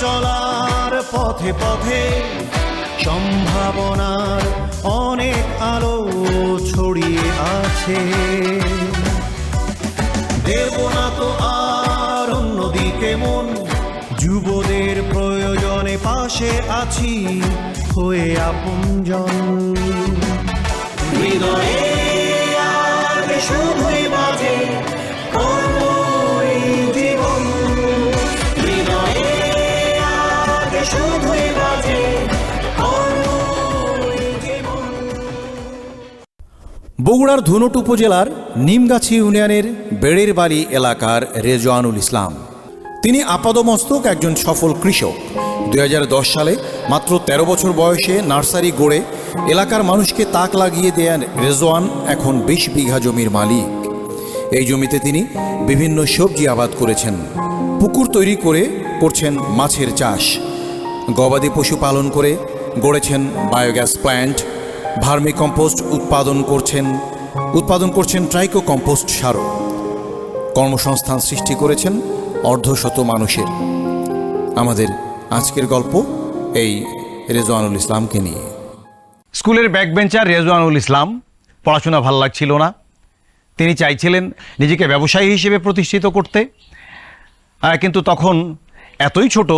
চলার পথে পথে সম্ভাবনার অনেক আলো ছড়িয়ে আছে। দেব না তো আর অন্যদিকে মন, যুবদের প্রয়োজনে পাশে আছি হয়ে আপনজন। হৃদয়ে আর বগুড়ার ধুনট উপজেলার নিমগাছি ইউনিয়নের বেড়ের বাড়ি এলাকার রেজওয়ানুল ইসলাম। তিনি আপাদমস্তক একজন সফল কৃষক। দু হাজার দশ সালে মাত্র ১৩ বছর বয়সে নার্সারি গড়ে এলাকার মানুষকে তাক লাগিয়ে দেন রেজওয়ান, এখন বিশ বিঘা জমির মালিক। এই জমিতে তিনি বিভিন্ন সবজি আবাদ করেছেন। পুকুর তৈরি করে করছেন মাছের চাষ। গবাদি পশু পালন করে গড়েছেন বায়োগ্যাস প্ল্যান্ট। ভার্মি কম্পোস্ট উৎপাদন করছেন উৎপাদন করছেন ট্রাইকো কম্পোস্ট সারও। কর্মসংস্থান সৃষ্টি করেছেন অর্ধশত মানুষের। আমাদের আজকের গল্প এই রেজওয়ানুল ইসলামকে নিয়ে। স্কুলের ব্যাকবেঞ্চার রেজওয়ানুল ইসলাম, পড়াশোনা ভালো লাগছিল না। তিনি চাইছিলেন নিজেকে ব্যবসায়ী হিসেবে প্রতিষ্ঠিত করতে। কিন্তু তখন এতই ছোট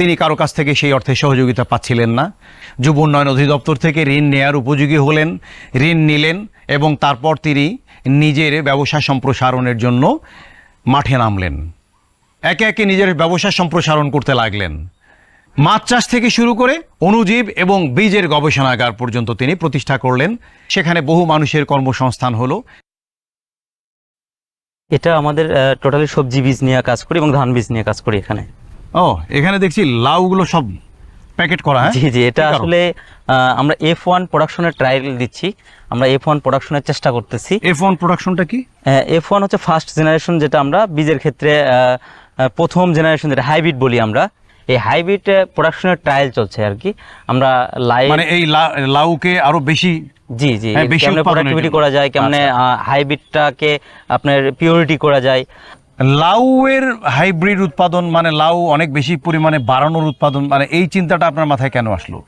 তিনি কারও কাছ থেকে সেই অর্থে সহযোগিতা পাচ্ছিলেন না। যুব উন্নয়ন অধিদপ্তর থেকে ঋণ নেয়ার উপযোগী হলেন, ঋণ নিলেন এবং তারপর তিনি নিজের ব্যবসা সম্প্রসারণের জন্য মাঠে নামলেন। একে একে নিজের ব্যবসা সম্প্রসারণ করতে লাগলেন। মাছ চাষ থেকে শুরু করে অণুজীব এবং বীজের গবেষণাগার পর্যন্ত তিনি প্রতিষ্ঠা করলেন। সেখানে বহু মানুষের কর্মসংস্থান হলো। এটা আমাদের টোটালি সবজি বীজ নিয়ে কাজ করি এবং ধান বীজ নিয়ে কাজ করি এখানে। ও এখানে দেখছি লাউগুলো সব প্যাকেট করা হ্যাঁ? জি জি এটা আসলে আমরা এফ ওয়ান প্রোডাকশনের ট্রায়াল দিচ্ছি। আমরা এফ ওয়ান প্রোডাকশনের চেষ্টা করতেছি। এফ ওয়ান প্রোডাকশনটা কি? এফ ওয়ান হচ্ছে ফার্স্ট জেনারেশন যেটা আমরা বীজের ক্ষেত্রে প্রথম জেনারেশন যেটা হাইব্রিড বলি আমরা। এই হাইব্রিড প্রোডাকশনের ট্রায়াল চলছে আর কি। আমরা লাইভ মানে এই লাউকে আরও বেশি জি জি হ্যাঁ, বেশি কেমনে প্রোডাক্টিভিটি করা যায় কেমনে হাইব্রিডটাকে আপনার পিওরিটি করা যায়। লাউয়ের হাইব্রিড উৎপাদন মানে লাউ অনেক বেশি পরিমাণে বাড়ানোর উৎপাদন মানে এই চিন্তাটা আপনার মাথায় কেন আসলো?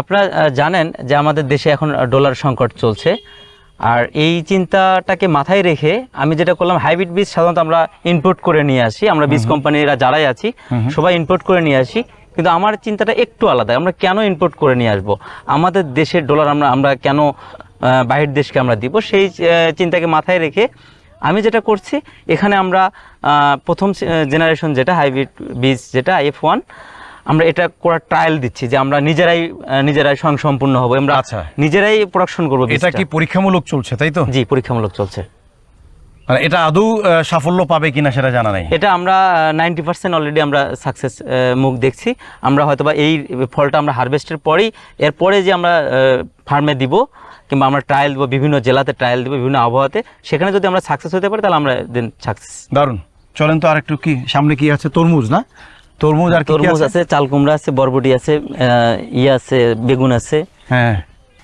আপনারা জানেন যে আমাদের দেশে এখন ডলার সংকট চলছে। আর এই চিন্তাটাকে মাথায় রেখে আমি যেটা করলাম হাইব্রিড বীজ সাধারণত আমরা ইনপুট করে নিয়ে আসি। আমরা বীজ কোম্পানিরা যারাই আছি সবাই ইনপুট করে নিয়ে আসি। কিন্তু আমার চিন্তাটা একটু আলাদা আমরা কেন ইনপুট করে নিয়ে আসব? আমাদের দেশের ডলার আমরা আমরা কেন বাহির দেশকে আমরা দিব? সেই চিন্তাকে মাথায় রেখে আমি যেটা করছি এখানে আমরা প্রথম জেনারেশন যেটা হাইব্রিড বীজ যেটা এফ ওয়ান আমরা এটা করার ট্রায়াল দিচ্ছি যে আমরা নিজেরাই নিজেরাই স্বয়ংসম্পূর্ণ হব। আমরা আচ্ছা। নিজেরাই প্রোডাকশন করব এটা কি পরীক্ষামূলক চলছে তাই তো? জি পরীক্ষামূলক চলছে। মানে এটা আদৌ সাফল্য পাবে কিনা সেটা জানা নাই? এটা আমরা নাইনটি পার্সেন্ট অলরেডি আমরা সাকসেস মুখ দেখছি। আমরা হয়তোবা এই ফলটা আমরা হারভেস্টের পরেই এরপরে যে আমরা ফার্মে দিব কিংবা আমরা ট্রায়াল দেবো বিভিন্ন জেলাতে ট্রায়াল দেবো বিভিন্ন আবহাওয়াতে সেখানে যদি আমরা সাকসেস হতে পারি তাহলে আমরা দেন সাকসেস দারুণ চলেন তো আরেকটু কি সামনে কি আছে? তরমুজ না? তরমুজ আর তরমুজ আছে? চাল কুমড়া আছে বরবটি আছে ইয়ে আছে বেগুন আছে। হ্যাঁ।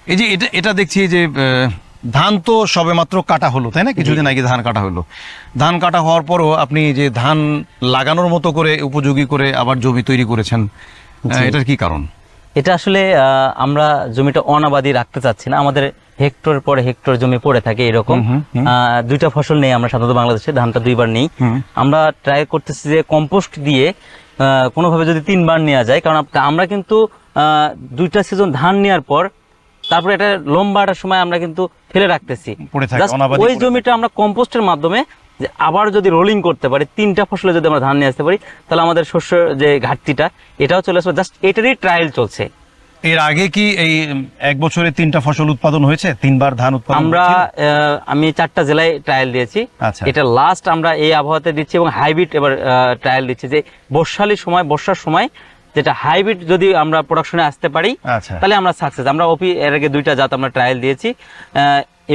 এই যে এটা এটা দেখছি যে ধান তো সবে মাত্র কাটা হলো তাই না? কিছুদিন আগে ধান কাটা হলো। ধান কাটা হওয়ার পরও আপনি যে ধান লাগানোর মতো করে উপযোগী করে আবার জমি তৈরি করেছেন এটার কি কারণ? এটা আসলে আমরা জমিটা অনাবাদি রাখতে চাচ্ছি না। আমাদের হেক্টর পরে হেক্টর জমি পড়ে থাকে এরকম। দুইটা ফসল নেই আমরা সাধারণত বাংলাদেশে ধানটা দুইবার নেই। আমরা ট্রাই করতেছি যে কম্পোস্ট দিয়ে কোনোভাবে যদি তিনবার নেওয়া যায় কারণ আমরা কিন্তু আহ, দুইটা সিজন ধান নেওয়ার পর তারপরে এটা লম্বা একটা সময় আমরা কিন্তু ফেলে রাখতেছি। ওই জমিটা আমরা কম্পোস্টের মাধ্যমে যে আবার যদি রোলিং করতে পারি তিনটা ফসলে যদি আমরা ধান নিয়ে আসতে পারি তাহলে আমাদের শস্য যে ঘাটতিটা এটাও চলে আসবে। জাস্ট এটারই ট্রায়াল চলছে। এর আগে কি এই এক বছরে তিনটা ফসল উৎপাদন হয়েছে? তিনবার ধান উৎপাদন আমরা আমি চারটা জেলায় ট্রায়াল দিয়েছি। আচ্ছা। এটা লাস্ট আমরা এই আবহাওয়াতে দিচ্ছি এবং হাইব্রিড এবার ট্রায়াল দিচ্ছি যে বর্ষালির সময় বর্ষার সময় যেটা হাইব্রিড যদি আমরা প্রোডাকশনে আসতে পারি আচ্ছা। তাহলে আমরা সাকসেস আমরা ওপি এর আগে দুইটা জাত আমরা ট্রায়াল দিয়েছি।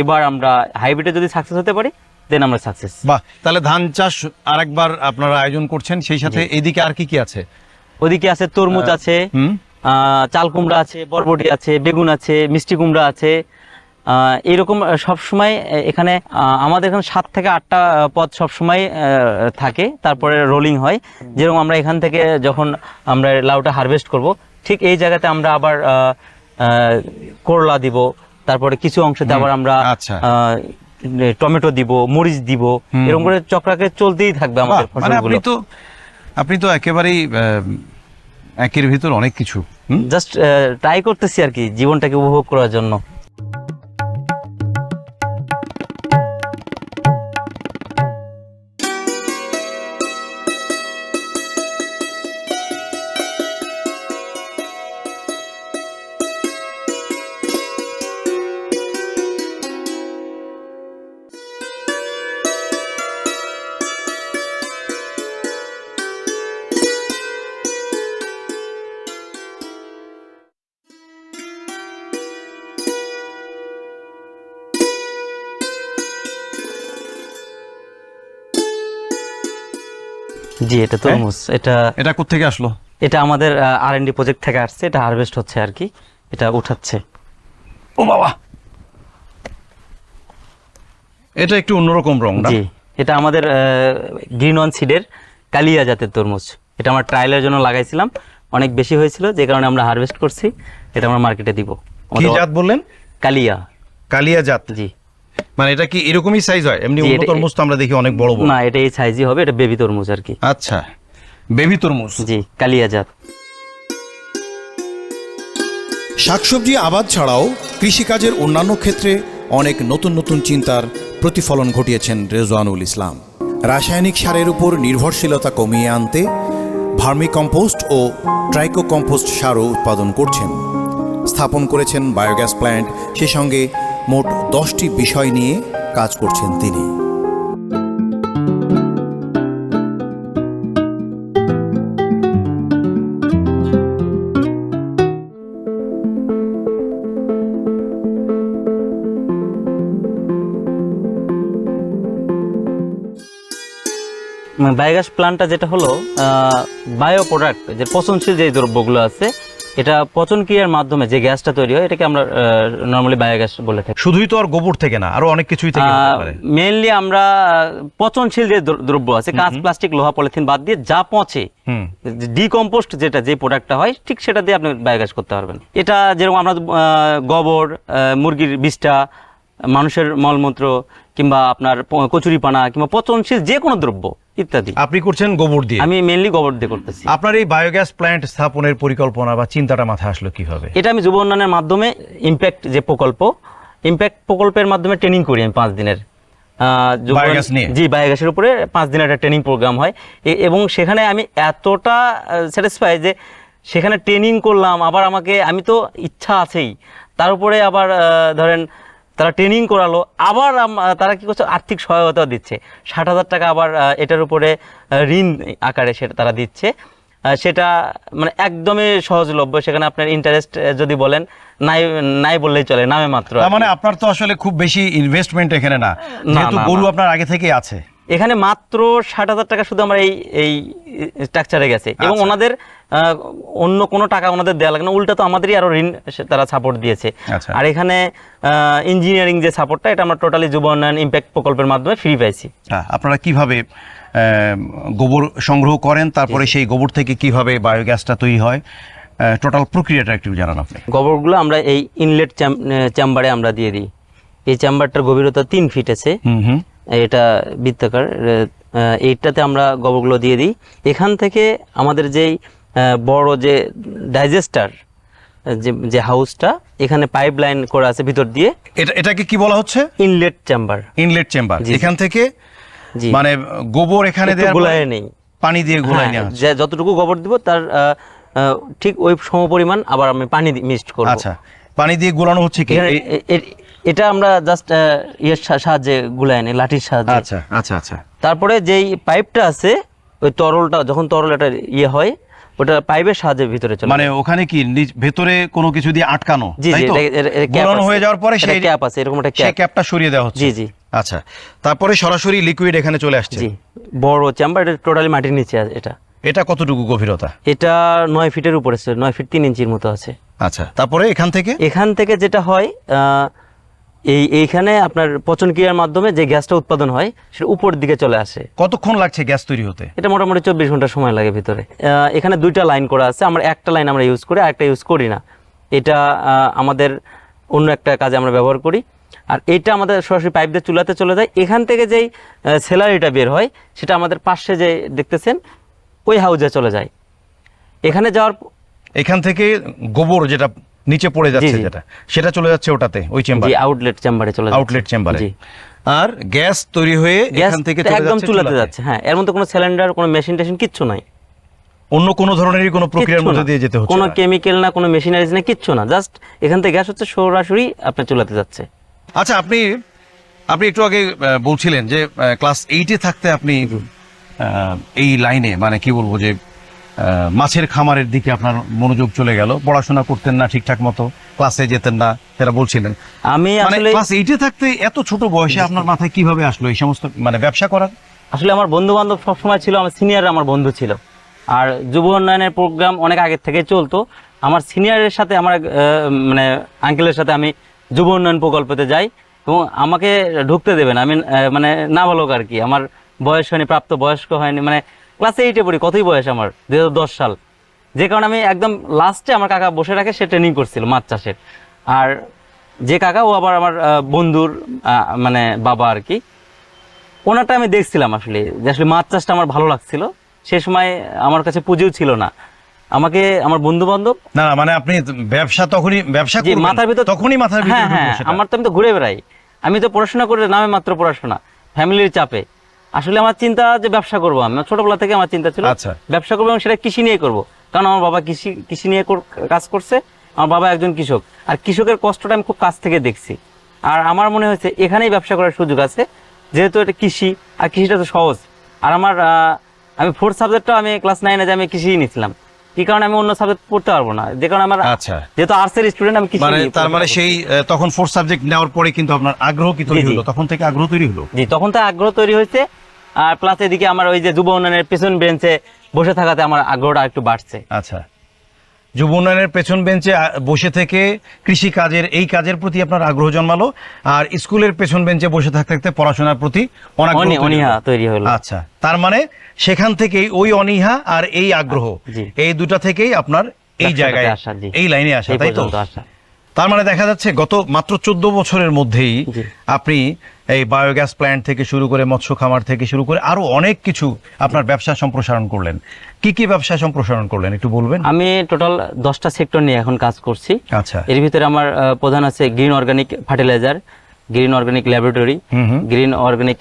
এবার আমরা হাইব্রিডে যদি সাকসেস হতে পারি দেন আমরা সাকসেস বাহ তাহলে ধান চাষ আরেকবার আপনারা আয়োজন করছেন সেই সাথে এইদিকে আর কি কি আছে? ওদিকে আছে তরমুজ আছে চাল কুমড়া আছে বরবটি আছে বেগুন আছে মিষ্টি কুমড়া আছে। এরকম সব সময় এখানে আমাদের এখানে সাত থেকে আটটা পদ সব সময় থাকে তারপরে রোলিং হয়। যেরকম আমরা এখান থেকে যখন আমরা লাউটা হারভেস্ট করব ঠিক এই জায়গাতে আমরা আবার করলা দিব তারপরে কিছু অংশতে আবার আমরা আচ্ছা। টমেটো দিব মরিচ দিব এরকম করে চক্রাকে চলতেই থাকবে আমাদের মানে ফসলগুলো। তো আপনি তো একেবারেই একের ভিতর অনেক কিছু? জাস্ট ট্রাই করতেছি আর কি জীবনটাকে উপভোগ করার জন্য। জি এটা তরমুজ। এটা এটা কোত্থেকে আসলো? এটা আমাদের আর এন ডি প্রজেক্ট থেকে আসছে। এটা হারভেস্ট হচ্ছে আর কি। এটা উঠাচ্ছে। ও বাবা! এটা একটু অন্যরকম রং না? জি এটা আমাদের গ্রিন ওয়ান সিডের কালিয়া জাতের তরমুজ। এটা আমরা ট্রায়ালের জন্য লাগাইছিলাম। অনেক বেশি হয়েছিল যে কারণে আমরা হারভেস্ট করছি। এটা আমরা মার্কেটে দিব। কি জাত বললেন? কালিয়া। কালিয়া জাত। জি। মানে এটা কি এরকমই সাইজ হয়? এমনি অন্য তরমুজ তো আমরা দেখি অনেক বড় বড়। না এটা এই সাইজই হবে এটা বেবি তরমুজ আর কি। আচ্ছা বেবি তরমুজ। জি কালিয়া জাত শাকসবজি আবাদ ছাড়াও কৃষিকাজের অন্যান্য ক্ষেত্রে অনেক নতুন নতুন চিন্তার প্রতিফলন ঘটিয়েছেন রেজওয়ানুল ইসলাম। রাসায়নিক সারের উপর নির্ভরশীলতা কমিয়ে আনতে ভার্মি কম্পোস্ট ও ট্রাইকো কম্পোস্ট সারও উৎপাদন করছেন। স্থাপন করেছেন বায়োগ্যাস প্ল্যান্ট সে সঙ্গে মোট দশটি বিষয় নিয়ে কাজ করছেন তিনি। বায়োগ্যাস প্ল্যান্টটা যেটা হলো বায়ো প্রোডাক্ট, যে পচনশীল যে দ্রব্যগুলো আছে এটা পচন ক্রিয়ার মাধ্যমে যে গ্যাসটা তৈরি হয় এটাকে আমরা নর্মালি বায়োগ্যাস বলে থাকি। শুধুই তো আর গোবর থেকে না আরও অনেক কিছুই থেকে মেইনলি আমরা পচনশীল যে দ্রব্য আছে কাঁচ প্লাস্টিক লোহা পলিথিন বাদ দিয়ে যা পচে ডিকম্পোস্ট যেটা যে প্রোডাক্টটা হয় ঠিক সেটা দিয়ে আপনি বায়োগ্যাস করতে পারবেন। এটা যেরকম আমরা গোবর মুরগির বিষটা মানুষের মলমূত্র কিংবা আপনার কচুরিপানা কিংবা পচনশীল যে কোনো দ্রব্য ইত্যাদি। আপনি করছেন গোবর দিয়ে। আমি মেইনলি গোবর দিয়ে করতেছি। আপনার এই বায়োগ্যাস প্ল্যান্ট স্থাপনের পরিকল্পনা বা চিন্তাটা মাথায় আসলো কীভাবে? এটা আমি যুব উন্নয়নের মাধ্যমে ইম্প্যাক্ট যে প্রকল্প ইম্প্যাক্ট প্রকল্পের মাধ্যমে ট্রেনিং করি আমি পাঁচ দিনের। জি বায়োগ্যাসের উপরে পাঁচ দিনের একটা ট্রেনিং প্রোগ্রাম হয়। এবং সেখানে আমি এতটা স্যাটিসফাই যে সেখানে ট্রেনিং করলাম আবার আমাকে আমি তো ইচ্ছা আছেই। তার উপরে আবার ধরেন তারা ট্রেনিং করালো। আবার তারা কি করছে? আর্থিক সহায়তা দিচ্ছে। ষাট হাজার টাকা আবার এটার উপরে ঋণ আকারে সেটা তারা দিচ্ছে। সেটা মানে একদমই সহজলভ্য। সেখানে আপনার ইন্টারেস্ট যদি বলেন নাই নাই বললেই চলে নামে মাত্র মানে আপনার তো আসলে খুব বেশি ইনভেস্টমেন্ট এখানে না। যেহেতু গরু আপনার আগে থেকেই আছে। এখানে মাত্র ষাট হাজার টাকা শুধু আমার এই এই স্ট্রাকচারে গেছে। এবং আচ্ছা। ওনাদের অন্য কোনো টাকা ওনাদের দেওয়া লাগে না উল্টা তো আমাদেরই আরও ঋণ তারা সাপোর্ট দিয়েছে। আচ্ছা। আর এখানে ইঞ্জিনিয়ারিং যে সাপোর্টটা এটা আমরা টোটালি যুব উন্নয়ন ইম্প্যাক্ট প্রকল্পের মাধ্যমে ফ্রি পাইছি। হ্যাঁ, আপনারা কীভাবে গোবর সংগ্রহ করেন? তারপরে সেই গোবর থেকে কীভাবে বায়োগ্যাসটা তৈরি হয়? টোটাল প্রক্রিয়াটা একটু জানান আপনি। গোবরগুলো আমরা এই ইনলেট চেম্বারে আমরা দিয়ে দিই। এই চেম্বারটার গভীরতা তিন ফিট আছে। এটা বৃত্তাকার এইটাতে আমরা গোবরগুলো দিয়ে দিই। এখান থেকে আমাদের যেই বড় যে ডাইজেস্টার যে যে হাউসটা এখানে পাইপ লাইন করা আছে ভিতর দিয়ে। এটা এটাকে কি বলা হচ্ছে? Inlet chamber. Inlet chamber. এখান থেকে মানে গোবর এখানে গোলায় নেই। পানি দিয়ে গোলায় হ্যাঁ, নেওয়া যে যতটুকু গোবর দিব তার ঠিক ওই সমপরিমাণ আবার আমি পানি মিক্সড করব। আচ্ছা পানি দিয়ে গোলানো হচ্ছে কি? এটা আমরা জাস্ট ইয়ের সাহায্যে গুলাই নেই লাঠির সাহায্যে। আচ্ছা আচ্ছা আচ্ছা। তারপরে যেই পাইপটা আছে ওই তরলটা যখন তরল এটা ইয়ে হয় ওটা পাইপের সাহায্যে ভিতরে চলে মানে ওখানে কি ভেতরে কোনো কিছু দিয়ে আটকানো? জি জি হয়ে যাওয়ার পরে সেই ক্যাপ আছে এরকম একটা সেই ক্যাপ। ক্যাপটা সরিয়ে দেওয়া হচ্ছে। জি জি। আচ্ছা তারপরে সরাসরি লিকুইড এখানে চলে আসছে। জি বড় চেম্বার এটা টোটালি মাটির নিচে আছে এটা। এটা কতটুকু গভীরতা? এটা নয় ফিটের উপরে আছে নয় ফিট তিন ইঞ্চির মতো আছে। আচ্ছা তারপরে এখান থেকে? এখান থেকে যেটা হয় আহ, এই এইখানে আপনার পচন ক্রিয়ার মাধ্যমে যে গ্যাসটা উৎপাদন হয় সেটা উপর দিকে চলে আসে। কতক্ষণ লাগছে গ্যাস তৈরি হতে? এটা মোটামুটি চব্বিশ ঘণ্টা সময় লাগে ভিতরে। এখানে দুইটা লাইন করা আছে। আমরা একটা লাইন আমরা ইউজ করি আরেকটা ইউজ করি না। এটা আমাদের অন্য একটা কাজে আমরা ব্যবহার করি। আর এটা আমাদের সরাসরি পাইপ দিয়ে চুলাতে চলে যায়। এখান থেকে যেই স্যালারিটা বের হয় সেটা আমাদের পাশে যে দেখতেছেন ওই হাউজে চলে যায়। এখানে যাওয়ার এখান থেকে গোবর যেটা নিচে পড়ে যাচ্ছে যেটা। সেটা চলে যাচ্ছে ওটাতে ওই চেম্বার আউটলেট চেম্বারে চলে যাচ্ছে। আউটলেট চেম্বারে জি। আর গ্যাস তৈরি হয়ে এখান থেকে চলে যাচ্ছে চুলাতে চুলাতে। যাচ্ছে হ্যাঁ। এর মধ্যে কোনো সিলিন্ডার কোনো মেশিন টেশিন কিচ্ছু নাই। অন্য কোনো ধরনেরই কোনো প্রক্রিয়ার মধ্যে দিয়ে যেতে হচ্ছে কোনো কেমিক্যাল না কোনো মেশিনারিজ না কিচ্ছু না। জাস্ট এখান থেকে গ্যাস হচ্ছে সরাসরি আপনার চুলাতে যাচ্ছে। আচ্ছা আপনি আপনি একটু আগে বলছিলেন যে ক্লাস এইটে থাকতে আপনি এই লাইনে মানে কি বলব যে মাছের খামারের দিকে আপনার মনোযোগ চলে গেল। পড়াশোনা করতেন না ঠিকঠাক মতো ক্লাসে যেতেন না সেটা বলছিলেন। আমি মানে আসলে ক্লাস এইটে থাকতে এত ছোট বয়সে আপনার মাথায় কীভাবে আসলো এই সমস্ত মানে ব্যবসা করার? আসলে আমার বন্ধু বান্ধব সবসময় ছিল আমার সিনিয়র আমার বন্ধু ছিল। আর যুব উন্নয়নের প্রোগ্রাম অনেক আগের থেকে চলতো। আমার সিনিয়রের সাথে আমার মানে আঙ্কেলের সাথে আমি যুব উন্নয়ন প্রকল্পতে যাই। এবং আমাকে ঢুকতে দেবেন আমি মানে না বলো আর কি। আমার বয়স হয়নি প্রাপ্ত বয়স্ক হয়নি। মানে ক্লাস এইটে পড়ি কতই বয়স আমার? দুই সাল। যে কারণে আমি একদম লাস্টে আমার কাকা বসে রাখে সে ট্রেনিং করছিল মাছ চাষের। আর যে কাকা ও আবার আমার বন্ধুর মানে বাবা আর কি। ওনারটা আমি দেখছিলাম আসলে যে আসলে মাছ চাষটা আমার ভালো লাগছিল। সে সময় আমার কাছে পুঁজিও ছিল না। আমাকে আমার বন্ধু বান্ধব না না মানে আপনি ব্যবসা তখনই ব্যবসা মাথার ভিতর তখনই মাথার ভিতরে হ্যাঁ হ্যাঁ আমার তো আমি তো ঘুরে বেড়াই। আমি তো পড়াশোনা করে নামে মাত্র পড়াশোনা। ফ্যামিলির চাপে। আসলে আমার চিন্তা যে ব্যবসা করব আমি। ছোটবেলা থেকে আমার চিন্তা ছিল আচ্ছা। ব্যবসা করব এবং সেটা কৃষি নিয়ে করব। কারণ আমার বাবা কৃষি কৃষি নিয়ে কাজ করছে। আমার বাবা একজন কৃষক। আর কৃষকের কষ্টটা আমি খুব কাছ থেকে দেখছি। আর আমার মনে হয়েছে এখানেই ব্যবসা করার সুযোগ আছে। যেহেতু এটা কৃষি আর কৃষিটা তো সহজ। আর আমার আমি ফোর্থ সাবজেক্টটাও আমি ক্লাস নাইনে যে আমি কৃষিই নিয়েছিলাম কি কারণে আমি অন্য সাবজেক্ট পড়তে পারব না? যে কারণে আমার আচ্ছা। যেহেতু আর্টসের স্টুডেন্ট আমি কৃষি মানে তার মানে সেই তখন ফোর্থ সাবজেক্ট নেওয়ার পরে কিন্তু আপনার আগ্রহ কি তৈরি। হলো? তখন থেকে আগ্রহ তৈরি হলো? জি তখন তো আগ্রহ তৈরি হয়েছে। আর প্লাস এদিকে আমার ওই যে যুব উন্নয়নের পেছন বেঞ্চে বসে থাকাতে আমার আগ্রহটা একটু বাড়ছে। আচ্ছা। যুব উন্নয়নের পেছন বেঞ্চে বসে থেকে কৃষি কাজের এই কাজের প্রতি আপনার আগ্রহ জন্মালো আর স্কুলের পেছন বেঞ্চে বসে থাকতে থাকতে পড়াশোনার প্রতি অনীহা। তৈরি হলো। আচ্ছা তার মানে সেখান থেকেই ওই অনীহা আর এই আগ্রহ এই দুটা থেকেই আপনার এই জায়গায় আসা, এই লাইনে আসা তাই তো? আসা। তার মানে দেখা যাচ্ছে গত মাত্র চোদ্দ বছরের মধ্যেই আপনি এই বায়োগ্যাস প্ল্যান্ট থেকে শুরু করে মৎস্য খামার থেকে শুরু করে আরও অনেক কিছু আপনার ব্যবসা সম্প্রসারণ করলেন। কি কি ব্যবসা সম্প্রসারণ করলেন একটু বলবেন? আমি টোটাল দশটা সেক্টর নিয়ে এখন কাজ করছি। আচ্ছা। এর ভিতরে আমার প্রধান আছে green organic fertiliser green organic laboratory. Green organic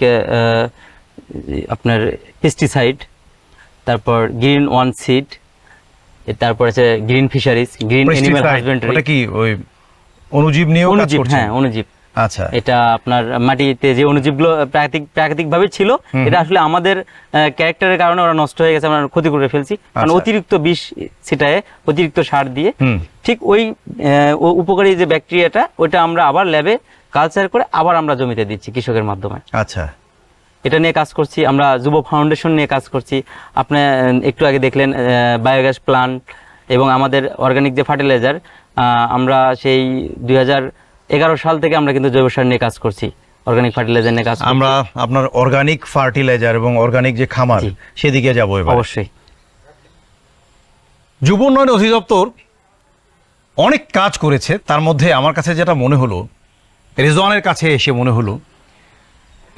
আপনার পেস্টিসাইড তারপর গ্রিন ওয়ান সিড তারপর আছে গ্রিন ফিশারিজ গ্রিন হাজবেন্ডারি কি ওই অনুজীব নিয়ে অনুজীব হ্যাঁ অনুজীব। আচ্ছা। এটা আপনার মাটিতে যে অনুজীবগুলো প্রাকৃতিক প্রাকৃতিক ভাবে ছিল এটা আসলে আমাদের ক্যারেক্টারের কারণে ওরা নষ্ট হয়ে গেছে আমরা ক্ষতি করে ফেলছি। কারণ আচ্ছা। অতিরিক্ত বিষ ছিটায় অতিরিক্ত সার দিয়ে। ঠিক ওই উপকারী যে ব্যাকটেরিয়াটা ওইটা আমরা আবার ল্যাবে কালচার করে আবার আমরা জমিতে দিচ্ছি কৃষকের মাধ্যমে। আচ্ছা। এটা নিয়ে কাজ করছি আমরা যুব ফাউন্ডেশন নিয়ে কাজ করছি। আপনি একটু আগে দেখলেন বায়োগ্যাস প্লান্ট এবং আমাদের অর্গানিক যে ফার্টিলাইজার আমরা সেই দুই এগারো সাল থেকে আমরা কিন্তু জৈব সার নিয়ে কাজ করছি অর্গানিক ফার্টিলাইজার নিয়ে কাজ আমরা আপনার অর্গানিক ফার্টিলাইজার এবং অর্গানিক যে খামার সেদিকে যাব অবশ্যই। যুব উন্নয়ন অধিদপ্তর অনেক কাজ করেছে তার মধ্যে আমার কাছে যেটা মনে হলো রেজওয়ানের কাছে এসে মনে হলো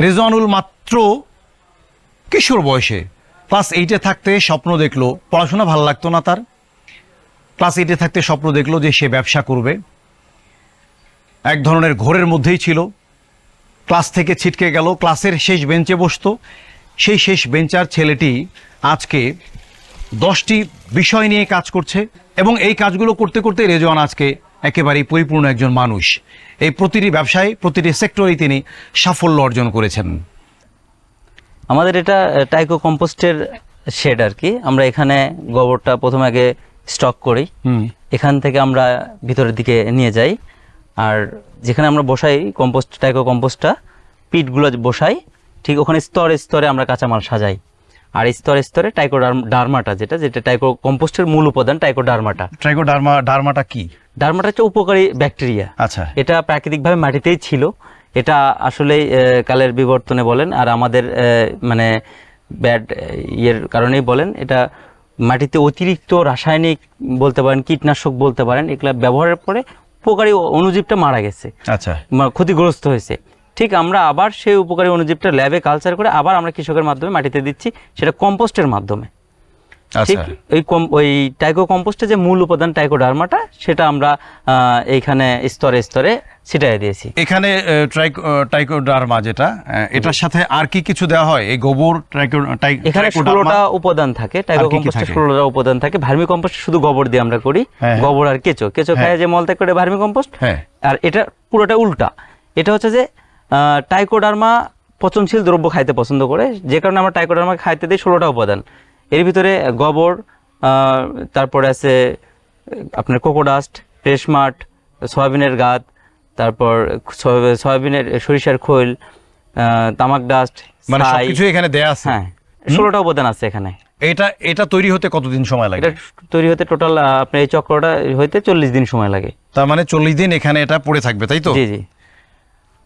রেজওয়ানুল মাত্র কিশোর বয়সে ক্লাস এইটে থাকতে স্বপ্ন দেখল পড়াশোনা ভালো লাগতো না তার ক্লাস এইটে থাকতে স্বপ্ন দেখল যে সে ব্যবসা করবে। এক ধরনের ঘোরের মধ্যেই ছিল। ক্লাস থেকে ছিটকে গেল ক্লাসের শেষ বেঞ্চে বসতো। সেই শেষ বেঞ্চার ছেলেটি আজকে দশটি বিষয় নিয়ে কাজ করছে এবং এই কাজগুলো করতে করতে রেজওয়ান আজকে একেবারেই পরিপূর্ণ একজন মানুষ। এই প্রতিটি ব্যবসায়, প্রতিটি সেক্টরেই তিনি সাফল্য অর্জন করেছেন। আমাদের এটা টাইকো কম্পোস্টের শেড আর কি। আমরা এখানে গোবরটা প্রথমে আগে স্টক করি। এখান থেকে আমরা ভিতরের দিকে নিয়ে যাই। আর যেখানে আমরা বসাই কম্পোস্ট টাইকো কম্পোস্টটা পিটগুলো বসাই। ঠিক ওখানে স্তরে স্তরে আমরা কাঁচামাল সাজাই। আর স্তরে স্তরে টাইকো ডার্মাটা যেটা যেটা টাইকো কম্পোস্টের মূল উপাদান টাইকো ডার্মাটা। ট্রাইকোডার্মা ডার্মাটা কি? ডার্মাটা হচ্ছে উপকারী ব্যাকটেরিয়া আচ্ছা। এটা প্রাকৃতিকভাবে মাটিতেই ছিল। এটা আসলে কালের বিবর্তনে বলেন আর আমাদের মানে ব্যাড ইয়ের কারণেই বলেন। এটা মাটিতে অতিরিক্ত রাসায়নিক বলতে পারেন কীটনাশক বলতে পারেন এগুলো ব্যবহারের পরে উপকারী অনুজীবটা মারা গেছে। আচ্ছা। ক্ষতিগ্রস্ত হয়েছে। ঠিক আমরা আবার সেই উপকারী অনুজীবটা ল্যাবে কালচার করে আবার আমরা কৃষকের মাধ্যমে মাটিতে দিচ্ছি সেটা কম্পোস্টের মাধ্যমে। ঠিক আচ্ছা ওই কম- ওই টাইকো কম্পোস্টের যে মূল উপাদান টাইকোডার্মাটা সেটা আমরা এইখানে স্তরে স্তরে ছিটাই দিয়েছি এখানে টাইকোডার্মা যেটা এটার সাথে আর কি কিছু দেওয়া হয় এই গোবর এখানে? ষোলোটা উপাদান থাকে টাইকো আর কি কি কম্পোস্টে থাকে? ষোলোটা উপাদান থাকে ভার্মি কম্পোস্ট শুধু গোবর দিয়ে আমরা করি হ্যাঁ। গোবর আর কেঁচো কেঁচো হ্যাঁ। খায় যে মল ত্যাগ করে ভার্মি কম্পোস্ট হ্যাঁ। আর এটা পুরোটা উল্টা এটা হচ্ছে যে আহ, টাইকোডার্মা পচনশীল দ্রব্য খাইতে পছন্দ করে যে কারণে আমরা টাইকোডার্মা খাইতে দিই ষোলোটা উপাদান এর ভিতরে গোবর আহ, তারপরে আছে আপনার কোকোডাস্ট রেশমাট সয়াবিনের গাত তারপর সয়াবিনের সরিষার খোল তামাক ডাস্ট মানে। সবকিছু এখানে দেয়া আছে? হ্যাঁ। ষোলোটা উপাদান আছে এখানে। এটা এটা তৈরি হতে কতদিন সময় লাগে? এটা তৈরি হতে টোটাল আপনার এই চক্রটা হইতে চল্লিশ দিন সময় লাগে। তার মানে চল্লিশ দিন এখানে এটা পড়ে থাকবে তাই তো? জি জি।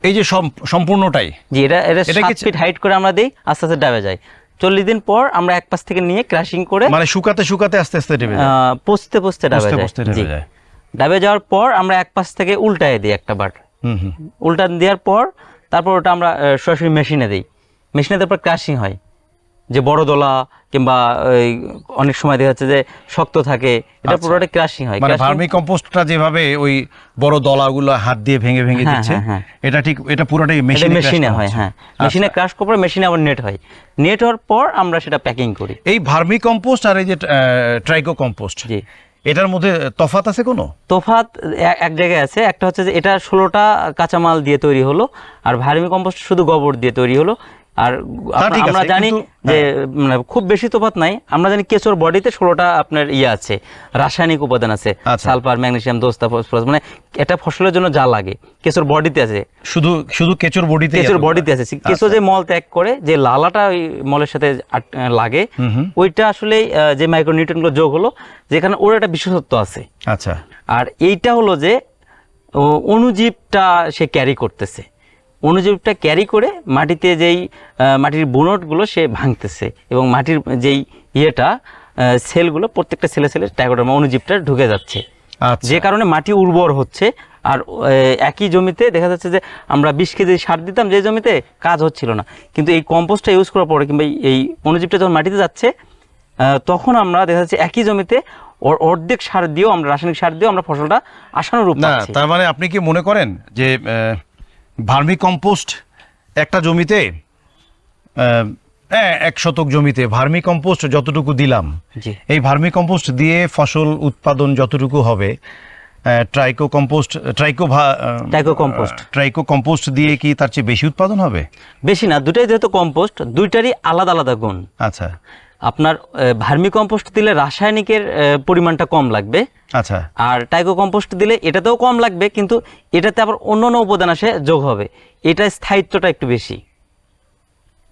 এই যে সম্পূর্ণটাই? জি এটা এটা এটা সাত ফিট হাইট করে আমরা দিই আস্তে আস্তে ডাবে যায়। চল্লিশ দিন পর আমরা এক পাশ থেকে নিয়ে ক্রাশিং করে মানে শুকাতে শুকাতে আস্তে আস্তে ডেবে যায়? পচতে পচতে ডাবে যায়। ডাবে যাওয়ার পর আমরা এক পাশ থেকে উল্টায় দিই একটা বার। উল্টা দেওয়ার পর তারপর ওটা আমরা সরাসরি মেশিনে দিই। মেশিনে দেওয়ার পর ক্রাশিং হয়। যে বড় দলা কিংবা অনেক সময় দেখা যাচ্ছে যে শক্ত থাকে এটা আচ্ছা। পুরোটা ক্রাশিং হয়। মানে ভার্মি কম্পোস্টটা যেভাবে ওই বড় দলাগুলো হাত দিয়ে ভেঙে ভেঙে হ্যাঁ, দিচ্ছে হ্যাঁ, হ্যাঁ। এটা ঠিক এটা পুরোটাই মেশিনে মেশিনে হয় হ্যাঁ। মেশিনে ক্রাশ করার পর মেশিনে আবার নেট হয়। নেট হওয়ার পর আমরা সেটা প্যাকিং করি। এই ভার্মি কম্পোস্ট আর এই যে ট্রাইকো কম্পোস্ট জি। এটার মধ্যে তফাত আছে কোনো? তফাত এক জায়গায় আছে। একটা হচ্ছে যে এটা ষোলোটা কাঁচামাল দিয়ে তৈরি হলো আর ভার্মি কম্পোস্ট শুধু গোবর দিয়ে তৈরি হলো। আর আমরা জানি যে মানে খুব বেশি তোফাত নাই। আমরা জানি কেঁচোর বডিতে ষোলোটা আপনার ইয়ে আছে রাসায়নিক উপাদান আছে আচ্ছা। সালফার ম্যাগনেসিয়াম দোস্তা ফসফরাস মানে এটা ফসলের জন্য যা লাগে। কেঁচোর বডিতে আছে। শুধু শুধু কেঁচোর বডিতে কেঁচোর বডিতে আছে। কেঁচো যে মল ত্যাগ করে যে লালাটা ওই মলের সাথে লাগে ওইটা আসলে যে মাইক্রোনিউট্রনগুলো যোগ হলো যেখানে ওর একটা বিশেষত্ব আছে। আচ্ছা। আর এইটা হলো যে ও, অণুজীবটা সে ক্যারি করতেছে। অণুজীবটা ক্যারি করে মাটিতে যেই মাটির বুনটগুলো সে ভাঙতেছে এবং মাটির যেই ইয়েটা সেলগুলো প্রত্যেকটা সেলে সেলে টাইকোডার্মা অনুজীবটা ঢুকে যাচ্ছে। আচ্ছা। যে কারণে মাটি উর্বর হচ্ছে আর একই জমিতে দেখা যাচ্ছে যে আমরা বিশ কেজি সার দিতাম যে জমিতে কাজ হচ্ছিল না। কিন্তু এই কম্পোস্টটা ইউজ করার পরে কিংবা এই- অনুজীবটা যখন মাটিতে যাচ্ছে তখন আমরা দেখা যাচ্ছে একই জমিতে অর্ধেক সার দিয়েও আমরা রাসায়নিক সার দিয়েও আমরা ফসলটা আশানুরূপ না তার মানে আপনি কি মনে করেন যে ভার্মি কম্পোস্ট একটা জমিতে হ্যাঁ, এক শতক জমিতে ভার্মি কম্পোস্ট যতটুকু দিলাম এই ভার্মি কম্পোস্ট দিয়ে ফসল উৎপাদন যতটুকু হবে tricho compost tricho Tricho compost। Tricho compost দিয়ে কি তার চেয়ে বেশি উৎপাদন হবে? বেশি না দুটাই যেহেতু কম্পোস্ট দুইটারই আলাদা আলাদা গুণ। আচ্ছা। আপনার ভার্মি কম্পোস্ট দিলে রাসায়নিকের পরিমাণটা কম লাগবে। আচ্ছা। আর টাইকো কম্পোস্ট দিলে এটাতেও কম লাগবে কিন্তু এটাতে আবার অন্য অন্য উপাদান আসে যোগ হবে। এটার স্থায়িত্বটা একটু বেশি।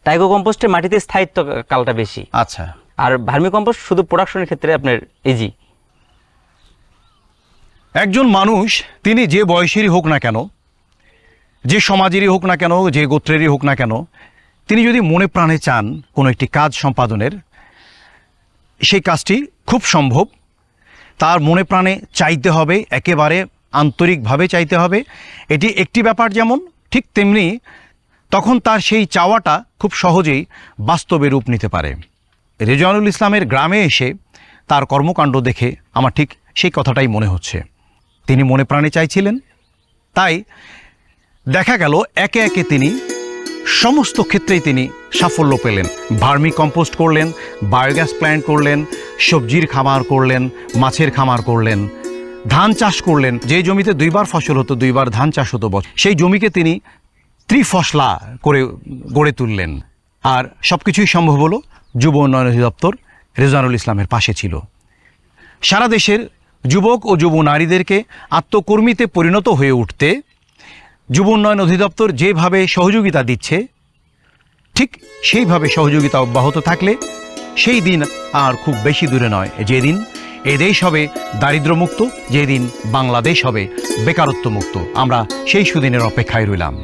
টাইকো কম্পোস্টে মাটিতে স্থায়িত্ব কালটা বেশি। আচ্ছা। আর ভার্মি কম্পোস্ট শুধু প্রোডাকশনের ক্ষেত্রে আপনার ইজি একজন মানুষ তিনি যে বয়সেরই হোক না কেন যে সমাজেরই হোক না কেন যে গোত্রেরই হোক না কেন তিনি যদি মনে প্রাণে চান কোনো একটি কাজ সম্পাদনের সেই কাজটি খুব সম্ভব। তার মনে প্রাণে চাইতে হবে, একেবারে আন্তরিকভাবে চাইতে হবে। এটি একটি ব্যাপার যেমন, ঠিক তেমনি তখন তার সেই চাওয়াটা খুব সহজেই বাস্তবে রূপ নিতে পারে। রেজানুল ইসলামের গ্রামে এসে তার কর্মকাণ্ড দেখে আমার ঠিক সেই কথাটাই মনে হচ্ছে। তিনি মনে প্রাণে চাইছিলেন। তাই দেখা গেল, একে একে তিনি সমস্ত ক্ষেত্রেই তিনি সাফল্য পেলেন। ভার্মি কম্পোস্ট করলেন, বায়োগ্যাস প্ল্যান্ট করলেন, সবজির খামার করলেন, মাছের খামার করলেন, ধান চাষ করলেন। যে জমিতে দুইবার ফসল হতো, দুইবার ধান চাষ হতো বছর। সেই জমিকে তিনি ত্রিফসলা করে গড়ে তুললেন। আর সব কিছুই সম্ভব হলো যুব উন্নয়ন অধিদপ্তর রেজানুল ইসলামের পাশে ছিল। সারা দেশের যুবক ও যুব নারীদেরকে আত্মকর্মীতে পরিণত হয়ে উঠতে যুব উন্নয়ন অধিদপ্তর যেভাবে সহযোগিতা দিচ্ছে, ঠিক সেইভাবে সহযোগিতা অব্যাহত থাকলে সেই দিন আর খুব বেশি দূরে নয়। যেদিন এদেশ হবে দারিদ্রমুক্ত যেদিন বাংলাদেশ হবে বেকারত্ব মুক্ত আমরা সেই সুদিনের অপেক্ষায় রইলাম।